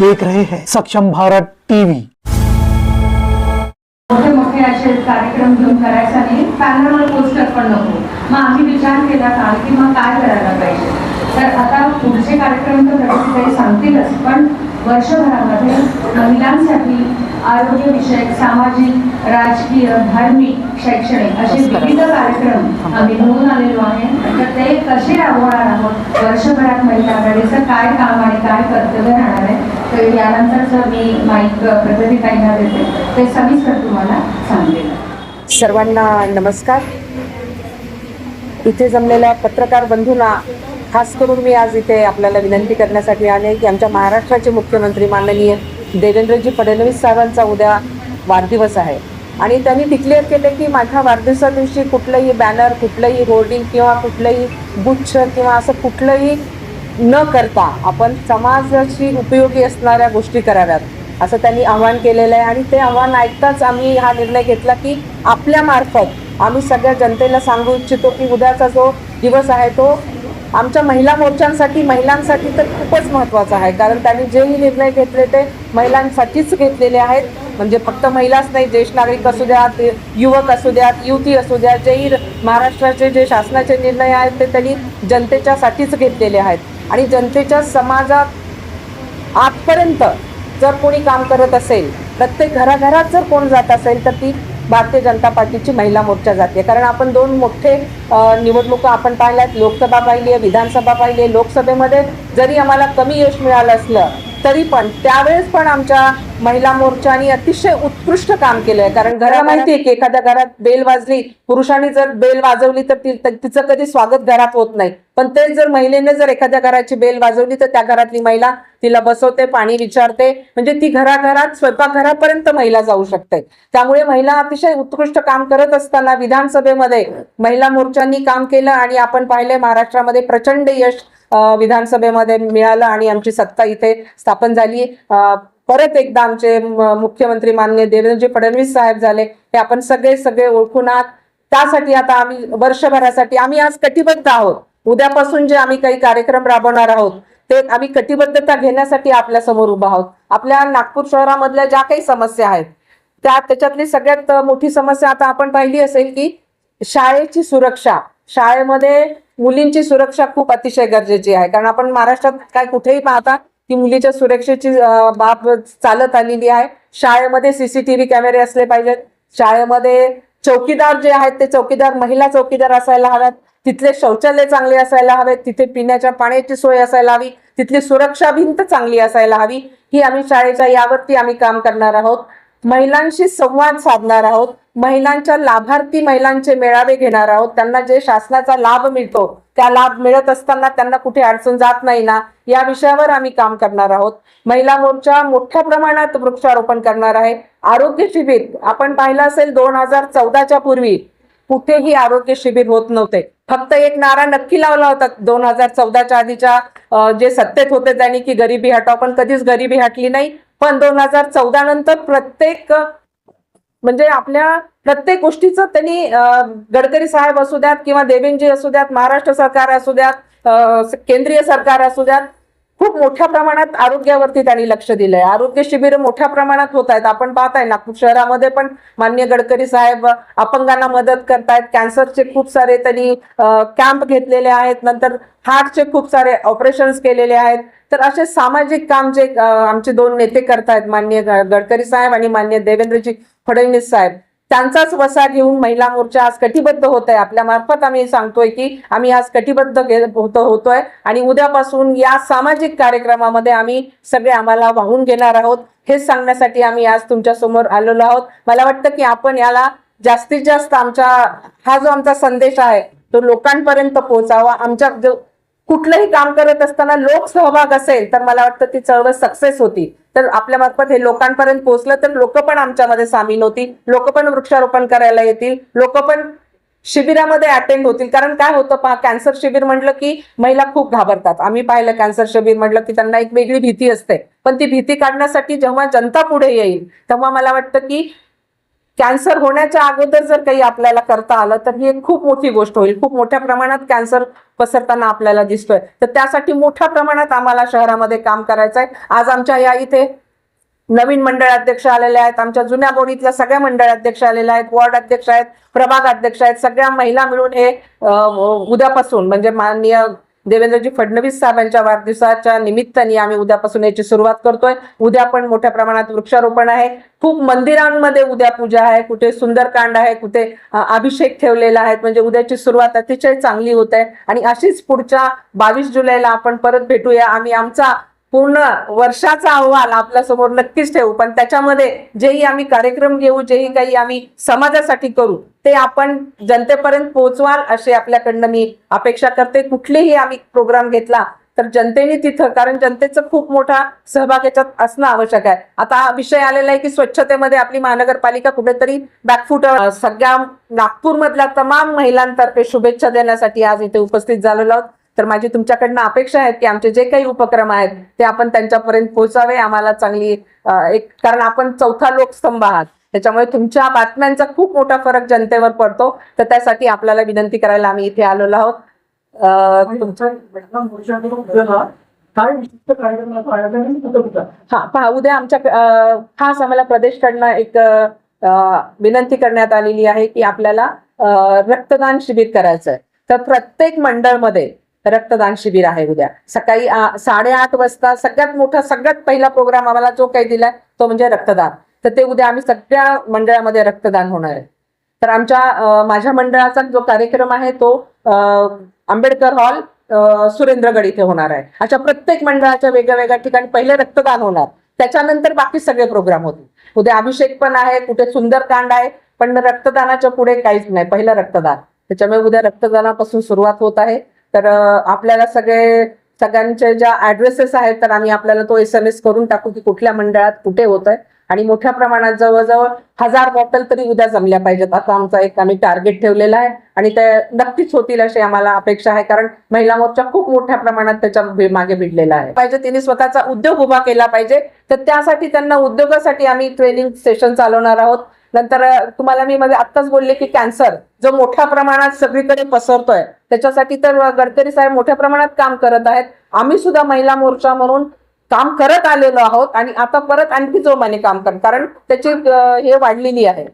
देख रहे हैं। सक्षम भारत टीवी। मोठे मोठे असे कार्यक्रम घेऊन करायचा नाही पॅनलवर पोस्टर पण नको. मग आम्ही विचार केला काल की मग काय करायला पाहिजे? तर आता पुढचे कार्यक्रम तर प्रगती काही सांगतीलच पण वर्षभरामध्ये महिलांसाठी आरोग्यविषयक सामाजिक राजकीय धार्मिक शैक्षणिक असे विविध कार्यक्रम आम्ही घेऊन आलेलो आहे. तर ते कसे राबवणार आहोत? वर्षभरात महिला आघाडीचं काय काम आणि काय कर्तव्य राहणार आहे? तर यानंतरचं मी माईक प्रगतीताईंना देते ते सविस्तर तुम्हाला सांगेल. सर्वांना नमस्कार. इथे जमलेल्या पत्रकार बंधूंना खास करून मी आज इथे आपल्याला विनंती करण्यासाठी आले की आमच्या महाराष्ट्राचे मुख्यमंत्री माननीय देवेंद्रजी फडणवीस साहेबांचा उद्या वाढदिवस आहे. आणि त्यांनी डिक्लेअर केले की माझ्या वाढदिवसा दिवशी कुठलंही बॅनर कुठलंही होर्डिंग किंवा कुठलंही गुच्छ किंवा असं कुठलंही न करता आपण समाजाशी उपयोगी असणाऱ्या गोष्टी कराव्यात असं त्यांनी आव्हान केलेलं आहे. आणि ते आव्हान ऐकताच आम्ही हा निर्णय घेतला की आपल्यामार्फत आम्ही सगळ्या जनतेला सांगू इच्छितो की उद्याचा जो दिवस आहे तो आमच्या महिला मोर्चांसाठी महिलांसाठी तर खूपच महत्त्वाचा आहे. कारण त्यांनी जेही निर्णय घेतले ते महिलांसाठीच घेतलेले आहेत. म्हणजे फक्त महिलाच नाही ज्येष्ठ नागरिक असू द्यात युवक असू द्यात युवती असू द्या जेही महाराष्ट्राचे जे शासनाचे निर्णय आहेत ते त्यांनी जनतेच्यासाठीच घेतलेले आहेत. आणि जनतेच्या समाजात आजपर्यंत जर कोणी काम करत असेल प्रत्येक घराघरात जर कोण जात असेल तर ती भारतीय जनता पार्टीची महिला मोर्चा जाते. कारण आपण दोन मोठे निवडणुका आपण पाहिल्यात. लोकसभा पाहिली आहे विधानसभा पाहिली आहे. लोकसभेमध्ये जरी आम्हाला कमी यश मिळालं असलं तरी पण त्यावेळेस पण आमच्या महिला मोर्चाने अतिशय उत्कृष्ट काम केलंय. कारण घरा माहिती आहे की एखाद्या घरात बेल वाजली पुरुषांनी जर बेल वाजवली तर ती- त- तिचं कधी स्वागत घरात होत नाही. पण तेच जर महिलेने जर एखाद्या घराची बेल वाजवली तर त्या घरातली महिला तिला बसवते पाणी विचारते. म्हणजे ती घराघरात स्वयंपाकघरापर्यंत महिला जाऊ शकते. त्यामुळे महिला अतिशय उत्कृष्ट काम करत असताना विधानसभेमध्ये महिला मोर्चांनी काम केलं आणि आपण पाहिले महाराष्ट्रामध्ये प्रचंड यश विधानसभेमध्ये मिळालं आणि आमची सत्ता इथे स्थापन झाली. परत एकदा आमचे मुख्यमंत्री माननीय देवेंद्रजी फडणवीस साहेब झाले हे आपण सगळे सगळे ओळखून आहात. त्यासाठी आता आम्ही वर्षभरासाठी आम्ही आज कटिबद्ध आहोत. उद्यापासून जे आम्ही काही कार्यक्रम राबवणार आहोत ते आम्ही कटिबद्धता घेण्यासाठी आपल्यासमोर उभा आहोत. आपल्या नागपूर शहरामधल्या ज्या काही समस्या आहेत त्या त्याच्यातली सगळ्यात मोठी समस्या आता आपण पाहिली असेल की शाळेची सुरक्षा. शाळेमध्ये मुलींची सुरक्षा खूप अतिशय गरजेची आहे. कारण आपण महाराष्ट्रात काय कुठेही पाहता ती मुलीच्या सुरक्षेची बाब चालत आलेली आहे. शाळेमध्ये सीसीटीव्ही कॅमेरे असले पाहिजेत. शाळेमध्ये चौकीदार जे आहेत ते चौकीदार महिला चौकीदार असायला हव्यात. तिथले शौचालय चांगले असायला हवेत. तिथे पिण्याच्या पाण्याची सोय असायला हवी. तिथली सुरक्षा भिंत चांगली असायला हवी. ही आम्ही शाळेच्या यावरती आम्ही काम करणार आहोत. महिलांशी संवाद साधणार आहोत. महिलांच्या लाभार्थी महिलांचे मेळावे घेणार आहोत. त्यांना जे शासनाचा लाभ मिळतो त्या लाभ मिळत असताना त्यांना कुठे अडचण जात नाही ना या विषयावर आम्ही काम करणार आहोत. महिला मोर्चा मोठ्या प्रमाणात वृक्षारोपण करणार आहे. आरोग्य शिबिर आपण पाहिलं असेल दोन हजार चौदाच्या पूर्वी कुठेही आरोग्य शिबिर होत नव्हते. फक्त एक नारा नक्की लावला होता दोन हजार चौदाच्या आधीच्या जे सत्तेत होते त्यांनी की गरिबी हटाव पण कधीच गरिबी हटली नाही. पण दोन हजार चौदा नंतर प्रत्येक म्हणजे आपल्या प्रत्येक गोष्टीचं त्यांनी गडकरी साहेब असू द्यात किंवा देवेंजी असू द्यात महाराष्ट्र सरकार असू द्यात केंद्रीय सरकार असू द्यात खूप मोठ्या प्रमाणात आरोग्यावरती त्यांनी लक्ष दिलंय. आरोग्य शिबिर मोठ्या प्रमाणात होत आहेत आपण पाहताय नागपूर शहरामध्ये पण मान्य गडकरी साहेब अपंगांना मदत करतायत. कॅन्सरचे खूप सारे त्यांनी कॅम्प घेतलेले आहेत. नंतर हार्टचे खूप सारे ऑपरेशन्स केलेले आहेत. तर असे सामाजिक काम जे आमचे दोन नेते करतायत मान्य गडकरी साहेब आणि मान्य देवेंद्रजी फडणवीस साहेब. त्यांचाच वसा घेऊन महिला मोर्चा आज कटिबद्ध होत आहे आपल्या मार्फत आम्ही सांगतोय की आम्ही आज कटिबद्ध गे- होतो होतोय. आणि उद्यापासून या सामाजिक कार्यक्रमामध्ये आम्ही सगळे आम्हाला वाहून घेणार आहोत. हे सांगण्यासाठी आम्ही आज तुमच्यासमोर आलेलो आहोत. मला वाटतं की आपण याला जास्तीत जास्त आमच्या हा जो आमचा संदेश आहे तो लोकांपर्यंत पोहोचावा. आमच्या जो कुठलंही काम करत असताना लोक सहभाग असेल तर मला वाटतं ती चळवळ सक्सेस होती. तर आपल्या मार्फत हे लोकांपर्यंत पोहोचलं तर लोक पण आमच्यामध्ये सामील होतील लोक पण वृक्षारोपण करायला येतील लोक पण शिबिरामध्ये अटेंड होतील. कारण काय होतं पहा कॅन्सर शिबिर म्हटलं की महिला खूप घाबरतात. आम्ही पाहिलं कॅन्सर शिबिर म्हटलं की त्यांना एक वेगळी भीती असते. पण ती भीती काढण्यासाठी जेव्हा जनता पुढे येईल तेव्हा मला वाटतं की कॅन्सर होण्याच्या अगोदर जर काही आपल्याला करता आलं तर ही एक खूप मोठी गोष्ट होईल. खूप मोठ्या प्रमाणात कॅन्सर पसरताना आपल्याला दिसतोय. तर त्यासाठी मोठ्या प्रमाणात आम्हाला शहरामध्ये काम करायचं आहे. आज आमच्या या इथे नवीन मंडळ अध्यक्ष आलेले आहेत. आमच्या जुन्या बोडीतल्या सगळ्या मंडळ अध्यक्ष आलेल्या आहेत. वॉर्ड अध्यक्ष आहेत प्रभाग अध्यक्ष आहेत. सगळ्या महिला मिळून हे उद्यापासून म्हणजे माननीय देवेंद्रजी फडणवीस साहेबांच्या वाढदिवसाच्या निमित्ताने आम्ही उद्यापासून याची सुरुवात करतोय. उद्या पण मोठ्या प्रमाणात वृक्षारोपण आहे. खूप मंदिरांमध्ये उद्या पूजा आहे. कुठे सुंदरकांड आहे कुठे अभिषेक ठेवलेला आहे. म्हणजे उद्याची सुरुवात अतिशय चांगली होत आहे. आणि अशीच पुढच्या बावीस जुलैला आपण परत भेटूया. आम्ही आमचा पूर्ण वर्षाचा अहवाल आपल्यासमोर नक्कीच ठेवू. पण त्याच्यामध्ये जेही आम्ही कार्यक्रम घेऊ जेही काही आम्ही समाजासाठी करू ते आपण जनतेपर्यंत पोहोचवाल असे आपल्याकडनं मी अपेक्षा करते. कुठलेही आम्ही प्रोग्राम घेतला तर जनतेने तिथं कारण जनतेचं खूप मोठा सहभाग याच्यात असणं आवश्यक आहे. आता हा विषय आलेला आहे की स्वच्छतेमध्ये आपली महानगरपालिका कुठेतरी बॅकफुट सगळ्या नागपूरमधल्या तमाम महिलांतर्फे शुभेच्छा देण्यासाठी आज इथे उपस्थित झालेलो आहोत. तर माझी तुमच्याकडनं अपेक्षा आहेत की आमचे जे काही उपक्रम आहेत ते आपण त्यांच्यापर्यंत पोहोचावे आम्हाला चांगली एक कारण आपण चौथा लोकस्तंभ आहात. त्याच्यामुळे तुमच्या बातम्यांचा खूप मोठा फरक जनतेवर पडतो. तर त्यासाठी आपल्याला विनंती करायला आम्ही इथे आलेलो आहोत. हा पहा उद्या आमच्या खास आम्हाला प्रदेशकडनं एक विनंती करण्यात आलेली आहे की आपल्याला रक्तदान शिबिर करायचं आहे तर प्रत्येक मंडळमध्ये रक्तदान शिबिर आहे उद्या. सकाळी साडेआठ वाजता सगळ्यात मोठा सगळ्यात पहिला प्रोग्राम आम्हाला जो काही दिलाय तो म्हणजे रक्तदान. तर ते उद्या आम्ही सगळ्या मंडळामध्ये रक्तदान होणार आहे. तर आमच्या माझ्या मंडळाचा जो कार्यक्रम आहे तो आंबेडकर हॉल सुरेंद्रगड इथे होणार आहे. अशा प्रत्येक मंडळाच्या वेगळ्या वेगळ्या ठिकाणी पहिले रक्तदान होणार. त्याच्यानंतर बाकी सगळे प्रोग्राम होतील. उद्या अभिषेक पण आहे कुठे सुंदरकांड आहे पण रक्तदानाच्या पुढे काहीच नाही पहिलं रक्तदान. त्याच्यामुळे उद्या रक्तदानापासून सुरुवात होत आहे. तर आपल्याला सगळे सगळ्यांचे ज्या ऍड्रेसेस आहेत तर आम्ही आपल्याला तो एस एम एस करून टाकू की कुठल्या मंडळात कुठे होत आहे आणि मोठ्या प्रमाणात जवळजवळ हजार बॉटल तरी उद्या जमल्या पाहिजेत. असा आमचा एक आम्ही टार्गेट ठेवलेला आहे. आणि ते नक्कीच होतील अशी आम्हाला अपेक्षा आहे. कारण महिला मोर्चा खूप मोठ्या प्रमाणात त्याच्यामागे भिडलेला आहे. पाहिजे तिने स्वतःचा उद्योग उभा केला पाहिजे. तर त्यासाठी त्यांना उद्योगासाठी आम्ही ट्रेनिंग सेशन चालवणार आहोत. नंतर तुम्हाला मी मध्ये आत्ताच बोलले की कॅन्सर जो मोठ्या प्रमाणात सगळीकडे पसरतोय. त्याच्यासाठी तर गडकरी साहेब मोठ्या प्रमाणात काम करत आहेत. आम्ही सुद्धा महिला मोर्चा म्हणून काम करत आलेलो आहोत आणि आता परत आणखी जोमाने काम कर कारण त्याची हे वाढलेली आहे.